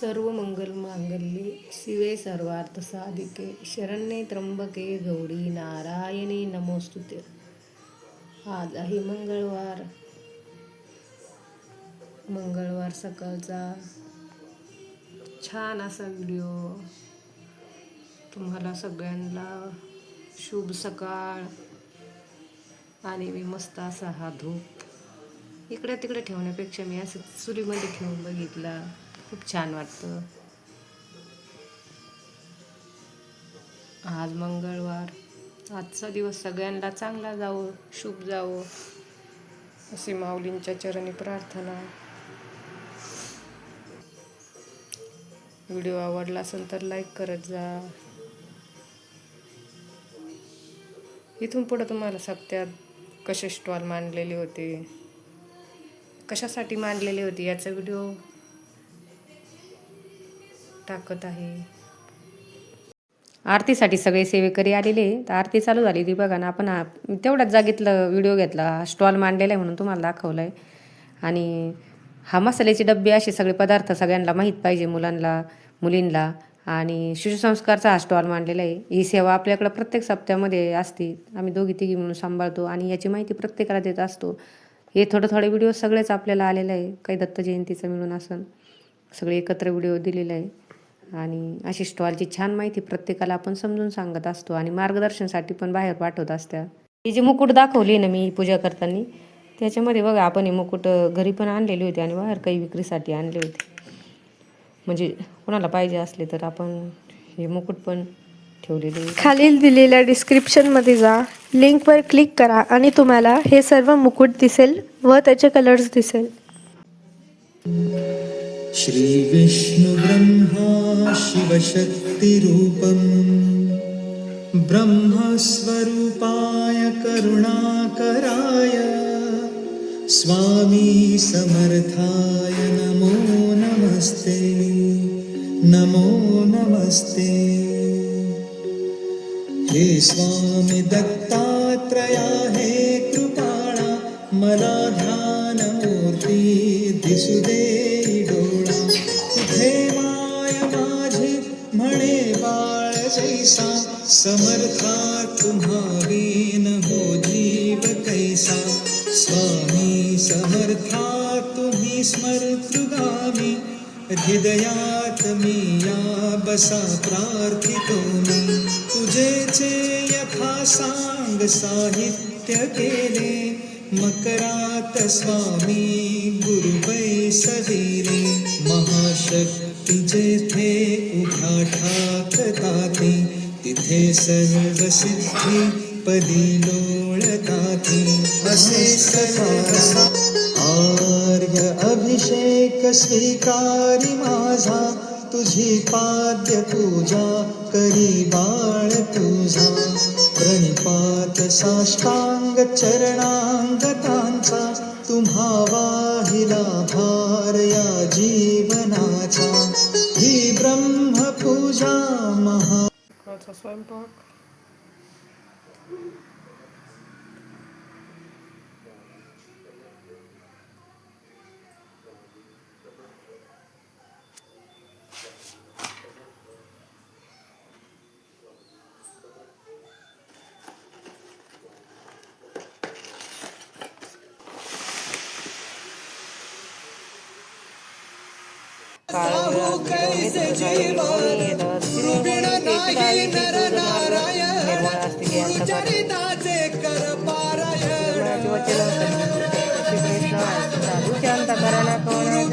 सर्व मंगल मांगल्ये शिवे सर्वार्थ साधिके शरण्ये त्र्यंबके गौरी नारायणी नमोस्तुते आज आहे मंगळवार. मंगळवार सकाळचा छान असा व्हिडिओ तुम्हाला सगळ्यांना शुभ सकाळ. आणि मी मस्त असा हा धूप. इकडे तिकडे ठेवण्यापेक्षा मी असं चुलीमध्ये ठेवून बघितला. खूप छान वाटतं. आज मंगळवार. आजचा दिवस सगळ्यांना चांगला जावो शुभ जावो अशी माऊलींच्या चरणी प्रार्थना. व्हिडिओ आवडला असेल तर लाईक करत जा. इथून पुढं तुम्हाला सप्त्यात कसे स्टॉल मांडलेले होते? कशासाठी मांडलेले होते याचा व्हिडिओ? टाकत आहे. आरतीसाठी सगळे सेवेकरी आलेले तर आरती चालू झाली ती बघा ना. आपण हा तेवढ्याच जागेतलं व्हिडिओ घेतला. स्टॉल मांडलेला आहे म्हणून तुम्हाला दाखवलं आहे आणि हा मसाल्याचे डब्बे असे सगळे पदार्थ सगळ्यांना माहीत पाहिजे मुलांना मुलींना आणि शिशुसंस्कारचा हा स्टॉल मांडलेला आहे. ही सेवा आपल्याकडं प्रत्येक सप्त्यामध्ये असते. आम्ही दोघी तिघी म्हणून सांभाळतो आणि याची माहिती प्रत्येकाला देत असतो. हे थोडं थोडे व्हिडिओ सगळेच आपल्याला आलेलं आहे. काही दत्त जयंतीचं मिळून असं सगळे एकत्र व्हिडिओ दिलेला आहे. आणि अशी स्टॉलची छान माहिती प्रत्येकाला आपण समजून सांगत असतो आणि मार्गदर्शनसाठी पण बाहेर पाठवत असत्या. ही जी मुकुट दाखवली ना मी पूजा करताना त्याच्यामध्ये बघा आपण हे मुकुट घरी पण आणलेली होती आणि बाहेर काही विक्रीसाठी आणले होते. म्हणजे कोणाला पाहिजे असले तर आपण हे मुकुट पण ठेवलेले खालील दिलेल्या डिस्क्रिप्शनमध्ये जा. लिंकवर क्लिक करा आणि तुम्हाला हे सर्व मुकुट दिसेल व त्याचे कलर्स दिसेल. श्रीविष्णुब्रह्मा शिवशक्तिरूपम्। ब्रह्मस्वरूपाय करुणाकराय। स्वामी समर्थाय नमो नमस्ते। नमो नमस्ते। हे स्वामी दत्तात्रया हे कृपाणा मला ध्यानमूर्ती दिसू बाळ जैसा समर्था तुम्हावीन हो जीव कैसा। स्वामी समर्था तुम्ही स्मर्तृगामी हृदयात मी या बसा प्रार्थितो मी। तुझेचे यथा सांग साहित्य केले मकरात स्वामी गुरुवै सदिले महाशक्ती तिथे सर्व सिद्धी पदी लोळताती असे आर्य अभिषेक स्वीकारी माझा. तुझी पाद्य पूजा करी बाळ तुझा. प्रणिपात साष्टांग चरणांगतांचा. तुम्हा वाहिला भार या जीवनाचा स्वयंपाक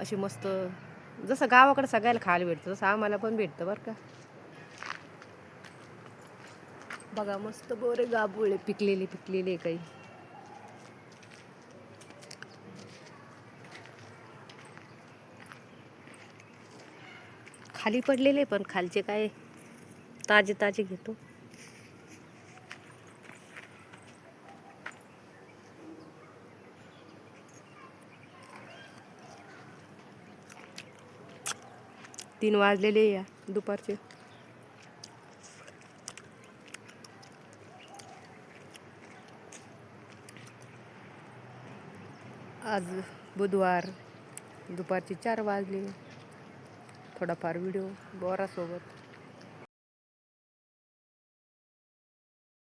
अशी मस्त जसं गावाकडे सगळ्याला खायला भेटतं तसं आम्हाला पण भेटतं बरं का. बघा मस्त बोरे गाबुळे पिकलेले पिकलेले काही. खाली पडलेले पण खालचे काय ताजे ताजे घेतो. तीन वाजलेले या दुपारचे. आज बुधवार दुपारचे चार वाजले. थोडाफार व्हिडिओ बोरासोबत.